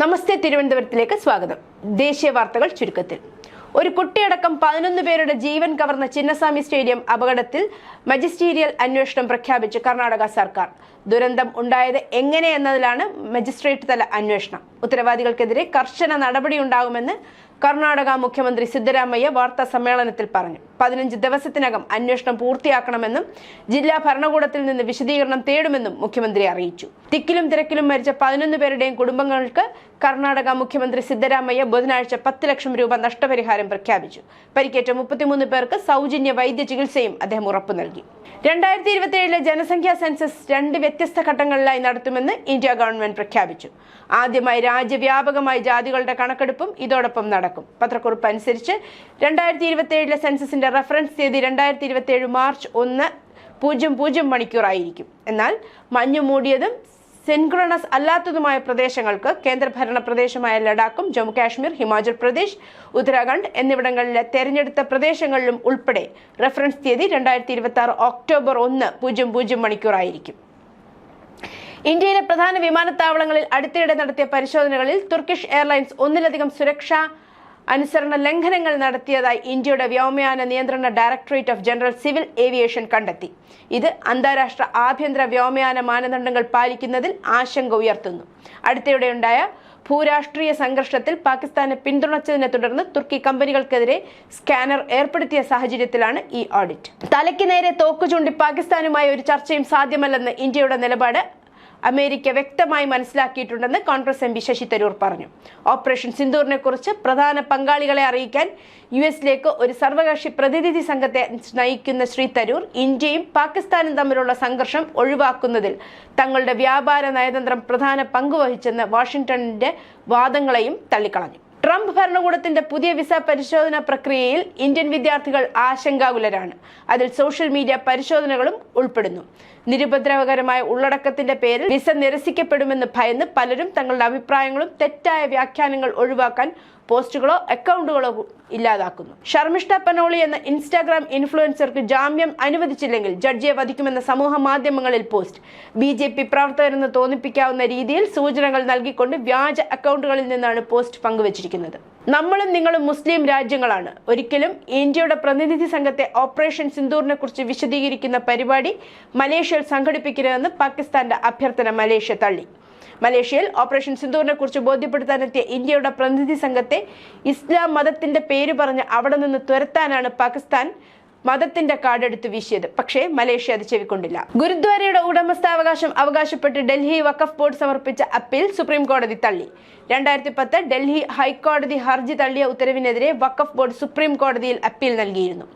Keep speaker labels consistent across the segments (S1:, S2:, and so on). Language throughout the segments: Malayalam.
S1: നമസ്തേ തിരുവനന്തപുരത്തിലേക്ക് സ്വാഗതം ദേശീയ വാർത്തകൾ ചുരുക്കത്തിൽ ഒരു കുട്ടിയടക്കം പതിനൊന്ന് പേരുടെ ജീവൻ കവർന്ന ചിന്നസ്വാമി സ്റ്റേഡിയം അപകടത്തിൽ മജിസ്റ്റീരിയൽ അന്വേഷണം പ്രഖ്യാപിച്ച് കർണാടക സർക്കാർ ദുരന്തം ഉണ്ടായത് എങ്ങനെയെന്നതിലാണ് മജിസ്ട്രേറ്റ് തല അന്വേഷണം ഉത്തരവാദികൾക്കെതിരെ കർശന നടപടിയുണ്ടാകുമെന്ന് കർണാടക മുഖ്യമന്ത്രി സിദ്ധരാമയ്യ വാർത്താ സമ്മേളനത്തിൽ പറഞ്ഞു പതിനഞ്ച് ദിവസത്തിനകം അന്വേഷണം പൂർത്തിയാക്കണമെന്നും ജില്ലാ ഭരണകൂടത്തിൽ നിന്ന് വിശദീകരണം തേടുമെന്നും മുഖ്യമന്ത്രി അറിയിച്ചു തിക്കിലും തിരക്കിലും മരിച്ച പതിനൊന്ന് പേരുടെയും കുടുംബങ്ങൾക്ക് കർണാടക മുഖ്യമന്ത്രി സിദ്ധരാമയ്യ ബുധനാഴ്ച പത്ത് ലക്ഷം രൂപ നഷ്ടപരിഹാരം പ്രഖ്യാപിച്ചു പരിക്കേറ്റ മുപ്പത്തിമൂന്ന് പേർക്ക് സൗജന്യ വൈദ്യ ചികിത്സയും അദ്ദേഹം ഉറപ്പു നൽകി രണ്ടായിരത്തി ഇരുപത്തിയേഴിലെ ജനസംഖ്യാ സെൻസസ് രണ്ട് വ്യത്യസ്ത ഘട്ടങ്ങളിലായി നടത്തുമെന്ന് ഇന്ത്യ ഗവൺമെന്റ് പ്രഖ്യാപിച്ചു ആദ്യമായി രാജ്യവ്യാപകമായി ജാതികളുടെ കണക്കെടുപ്പും ഇതോടൊപ്പം നടക്കും പത്രക്കുറിപ്പ് അനുസരിച്ച് രണ്ടായിരത്തി ഇരുപത്തിയേഴിലെ സെൻസസിന്റെ മീറ്റർ റെഫറൻസ് തീയതി രണ്ടായിരത്തി ഇരുപത്തി മാർച്ച് ഒന്ന് പൂജ്യം പൂജ്യം മണിക്കൂറായിരിക്കും എന്നാൽ മഞ്ഞു മൂടിയതും സെൻക്രണസ് അല്ലാത്തതുമായ പ്രദേശങ്ങൾക്ക് കേന്ദ്രഭരണ പ്രദേശമായ ലഡാക്കും ജമ്മുകാശ്മീർ ഹിമാചൽ പ്രദേശ് ഉത്തരാഖണ്ഡ് എന്നിവിടങ്ങളിലെ തെരഞ്ഞെടുത്ത പ്രദേശങ്ങളിലും ഉൾപ്പെടെ റെഫറൻസ് തീയതി രണ്ടായിരത്തി ഇരുപത്തി ആറ് ഒക്ടോബർ ഒന്ന് പൂജ്യം പൂജ്യം മണിക്കൂറായിരിക്കും ഇന്ത്യയിലെ പ്രധാന വിമാനത്താവളങ്ങളിൽ അടുത്തിടെ നടത്തിയ പരിശോധനകളിൽ തുർക്കിഷ് എയർലൈൻസ് ഒന്നിലധികം സുരക്ഷാ അനുസരണ ലംഘനങ്ങൾ നടത്തിയതായി ഇന്ത്യയുടെ വ്യോമയാന നിയന്ത്രണ directorate of general civil aviation കണ്ടെത്തി ഇത് അന്താരാഷ്ട്ര ആഭ്യന്തര വ്യോമയാന മാനദണ്ഡങ്ങൾ പാലിക്കുന്നതിൽ ആശങ്ക ഉയർത്തുന്നു അടുത്തിടെയുണ്ടായ ഭൂരാഷ്ട്രീയ സംഘർഷത്തിൽ പാകിസ്ഥാനെ പിന്തുണച്ചതിനെ തുടർന്ന് തുർക്കി കമ്പനികൾക്കെതിരെ സ്കാനർ ഏർപ്പെടുത്തിയ സാഹചര്യത്തിലാണ് ഈ ഓഡിറ്റ് തലയ്ക്ക് നേരെ തോക്കു ചൂണ്ടി പാകിസ്ഥാനുമായി ഒരു ചർച്ചയും സാധ്യമല്ലെന്ന് ഇന്ത്യയുടെ നിലപാട് അമേരിക്ക വ്യക്തമായി മനസ്സിലാക്കിയിട്ടുണ്ടെന്ന് Congress M P Shashi Tharoor പറഞ്ഞു ഓപ്പറേഷൻ സിന്ദൂറിനെ കുറിച്ച് പ്രധാന പങ്കാളികളെ അറിയിക്കാൻ യു എസിലേക്ക് ഒരു സർവകക്ഷി പ്രതിനിധി സംഘത്തെ നയിക്കുന്ന ശ്രീ തരൂർ ഇന്ത്യയും പാകിസ്ഥാനും തമ്മിലുള്ള സംഘർഷം ഒഴിവാക്കുന്നതിൽ തങ്ങളുടെ വ്യാപാര നയതന്ത്രം പ്രധാന പങ്കുവഹിച്ചെന്ന് വാഷിംഗ്ടണിന്റെ വാദങ്ങളെയും തള്ളിക്കളഞ്ഞു ട്രംപ് ഭരണകൂടത്തിന്റെ പുതിയ വിസ പരിശോധന പ്രക്രിയയിൽ ഇന്ത്യൻ വിദ്യാർത്ഥികൾ ആശങ്കാകുലരാണ് അതിൽ സോഷ്യൽ മീഡിയ പരിശോധനകളും ഉൾപ്പെടുന്നു നിരുപദ്രവകരമായ ഉള്ളടക്കത്തിന്റെ പേരിൽ വിസ നിരസിക്കപ്പെടുമെന്ന് ഭയന്ന് പലരും തങ്ങളുടെ അഭിപ്രായങ്ങളും തെറ്റായ വ്യാഖ്യാനങ്ങൾ ഒഴിവാക്കാൻ പോസ്റ്റുകളോ അക്കൗണ്ടുകളോ ഇല്ലാതാക്കുന്നു ശർമിഷ്ഠ പനോളി എന്ന ഇൻസ്റ്റാഗ്രാം ഇൻഫ്ലുവൻസർക്ക് ജാമ്യം അനുവദിച്ചില്ലെങ്കിൽ ജഡ്ജിയെ വധിക്കുമെന്ന സമൂഹ മാധ്യമങ്ങളിൽ പോസ്റ്റ് ബി ജെ പി പ്രവർത്തകരെന്ന് തോന്നിപ്പിക്കാവുന്ന രീതിയിൽ സൂചനകൾ നൽകിക്കൊണ്ട് വ്യാജ അക്കൗണ്ടുകളിൽ നിന്നാണ് പോസ്റ്റ് പങ്കുവച്ചിരിക്കുന്നത് നമ്മളും നിങ്ങളും മുസ്ലിം രാജ്യങ്ങളാണ് ഒരിക്കലും ഇന്ത്യയുടെ പ്രതിനിധി സംഘത്തെ ഓപ്പറേഷൻ സിന്ദൂറിനെ കുറിച്ച് വിശദീകരിക്കുന്ന പരിപാടി മലേഷ്യയിൽ സംഘടിപ്പിക്കരുതെന്ന് പാകിസ്ഥാന്റെ അഭ്യർത്ഥന മലേഷ്യ തള്ളി മലേഷ്യയിൽ ഓപ്പറേഷൻ സിന്ദൂറിനെ കുറിച്ച് ബോധ്യപ്പെടുത്താനെത്തിയ ഇന്ത്യയുടെ പ്രതിനിധി സംഘത്തെ ഇസ്ലാം മതത്തിന്റെ പേര് പറഞ്ഞ് അവിടെ നിന്ന് തുരത്താനാണ് പാകിസ്ഥാൻ മതത്തിന്റെ കാർഡെടുത്ത് വീശിയത് പക്ഷേ മലേഷ്യ അത് ചെവിക്കൊണ്ടില്ല ഗുരുദ്വാരയുടെ ഉടമസ്ഥാവകാശം അവകാശപ്പെട്ട് ഡൽഹി വഖഫ് ബോർഡ് സമർപ്പിച്ച അപ്പീൽ സുപ്രീം കോടതി തള്ളി രണ്ടായിരത്തി പത്ത് ഡൽഹി ഹൈക്കോടതി ഹർജി തള്ളിയ ഉത്തരവിനെതിരെ വഖഫ് ബോർഡ് സുപ്രീം കോടതിയിൽ അപ്പീൽ നൽകിയിരുന്നു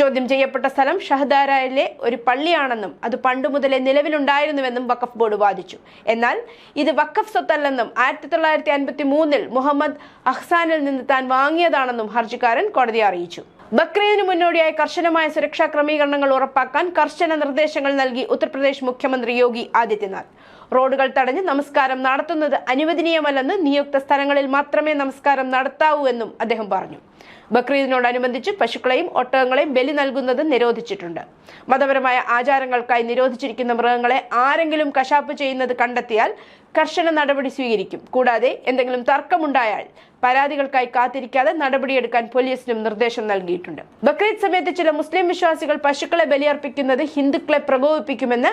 S1: ചോദ്യം ചെയ്യപ്പെട്ട സ്ഥലം ഷഹദാരയിലെ ഒരു പള്ളിയാണെന്നും അത് പണ്ടു മുതലേ നിലവിലുണ്ടായിരുന്നുവെന്നും വഖഫ് ബോർഡ് വാദിച്ചു എന്നാൽ ഇത് വഖഫ് സ്വത്തല്ലെന്നും ആയിരത്തി തൊള്ളായിരത്തി അൻപത്തി മൂന്നിൽ മുഹമ്മദ് അഹ്സാനിൽ നിന്ന് താൻ വാങ്ങിയതാണെന്നും ഹർജിക്കാരൻ കോടതിയെ അറിയിച്ചു ബക്രീദിന് മുന്നോടിയായി കർശനമായ സുരക്ഷാ ക്രമീകരണങ്ങൾ ഉറപ്പാക്കാൻ കർശന നിർദ്ദേശങ്ങൾ നൽകി ഉത്തർപ്രദേശ് മുഖ്യമന്ത്രി യോഗി ആദിത്യനാഥ് റോഡുകൾ തടഞ്ഞ് നമസ്കാരം നടത്തുന്നത് അനുവദനീയമല്ലെന്ന് നിയുക്ത സ്ഥലങ്ങളിൽ മാത്രമേ നമസ്കാരം നടത്താവൂ എന്നും അദ്ദേഹം പറഞ്ഞു ബക്രീദിനോടനുബന്ധിച്ച് പശുക്കളെയും ഒട്ടകങ്ങളെയും ബലി നൽകുന്നത് നിരോധിച്ചിട്ടുണ്ട് മതപരമായ ആചാരങ്ങൾക്കായി നിരോധിച്ചിരിക്കുന്ന മൃഗങ്ങളെ ആരെങ്കിലും കശാപ്പ് ചെയ്യുന്നത് കണ്ടെത്തിയാൽ കർശന നടപടി സ്വീകരിക്കും കൂടാതെ എന്തെങ്കിലും തർക്കമുണ്ടായാൽ പരാതികൾക്കായി കാത്തിരിക്കാതെ നടപടിയെടുക്കാൻ പോലീസിനും നിർദ്ദേശം നൽകിയിട്ടുണ്ട് ബക്രീദ് സമയത്ത് ചില മുസ്ലിം വിശ്വാസികൾ പശുക്കളെ ബലിയർപ്പിക്കുന്നത് ഹിന്ദുക്കളെ പ്രകോപിപ്പിക്കുമെന്ന്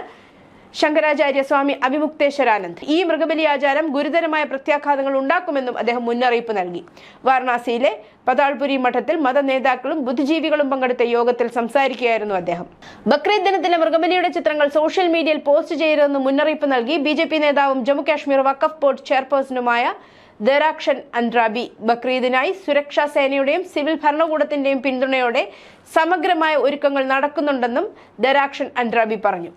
S1: ശങ്കരാചാര്യ സ്വാമി അഭിമുക്തേശ്വരാനന്ദ് ഈ മൃഗബലി ആചാരം ഗുരുതരമായ പ്രത്യാഘാതങ്ങൾ ഉണ്ടാക്കുമെന്നും അദ്ദേഹം മുന്നറിയിപ്പ് നൽകി വാരണാസിയിലെ പതാൾപുരി മഠത്തിൽ മത നേതാക്കളും ബുദ്ധിജീവികളും പങ്കെടുത്ത യോഗത്തിൽ സംസാരിക്കുകയായിരുന്നു അദ്ദേഹം ബക്രീദ് ദിനത്തിലെ മൃഗബലിയുടെ ചിത്രങ്ങൾ സോഷ്യൽ മീഡിയയിൽ പോസ്റ്റ് ചെയ്യരുതെന്ന് മുന്നറിയിപ്പ് നൽകി ബി നേതാവും ജമ്മു കാശ്മീർ ബോർഡ് ചെയർപേഴ്സണുമായ ദരാക്ഷൻ അൻഡ്രാബി ബക്രീദിനായി സുരക്ഷാ സേനയുടെയും സിവിൽ ഭരണകൂടത്തിന്റെയും പിന്തുണയോടെ സമഗ്രമായ ഒരുക്കങ്ങൾ നടക്കുന്നുണ്ടെന്നും ദരാക്ഷൻ അൻഡ്രാബി പറഞ്ഞു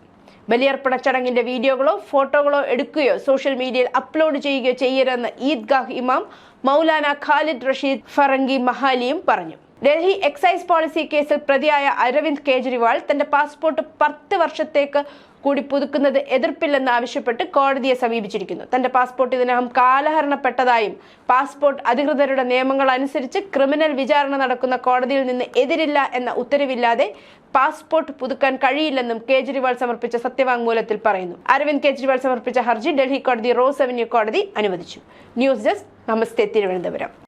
S1: ബലിയർപ്പണ ചടങ്ങിന്റെ വീഡിയോകളോ ഫോട്ടോകളോ എടുക്കുകയോ സോഷ്യൽ മീഡിയയിൽ അപ്ലോഡ് ചെയ്യുകയോ ചെയ്യരുതെന്ന് ഈദ്ഗാഹ് ഇമാം മൗലാന ഖാലിദ് റഷീദ് ഫറങ്കി മഹാലിയും പറഞ്ഞു ഡൽഹി എക്സൈസ് പോളിസി കേസിൽ പ്രതിയായ അരവിന്ദ് കേജ്രിവാൾ തന്റെ പാസ്പോർട്ട് പത്ത് വർഷത്തേക്ക് കൂടി പുതുക്കുന്നത് എതിർപ്പില്ലെന്ന് ആവശ്യപ്പെട്ട് കോടതിയെ സമീപിച്ചിരിക്കുന്നു തന്റെ പാസ്പോർട്ട് ഇതിനകം കാലഹരണപ്പെട്ടതായും പാസ്പോർട്ട് അധികൃതരുടെ നിയമങ്ങൾ അനുസരിച്ച് ക്രിമിനൽ വിചാരണ നടക്കുന്ന കോടതിയിൽ നിന്ന് എതിരില്ല എന്ന ഉത്തരവില്ലാതെ പാസ്പോർട്ട് പുതുക്കാൻ കഴിയില്ലെന്നും കേജ്രിവാൾ സമർപ്പിച്ച സത്യവാങ്മൂലത്തിൽ പറയുന്നു അരവിന്ദ് കേജ്രിവാൾ സമർപ്പിച്ച ഹർജി ഡൽഹി കോടതി റോസ് അവന്യൂ കോടതി അനുവദിച്ചു ന്യൂസ് ഡെസ്ക് നമസ്തേ തിരുവനന്തപുരം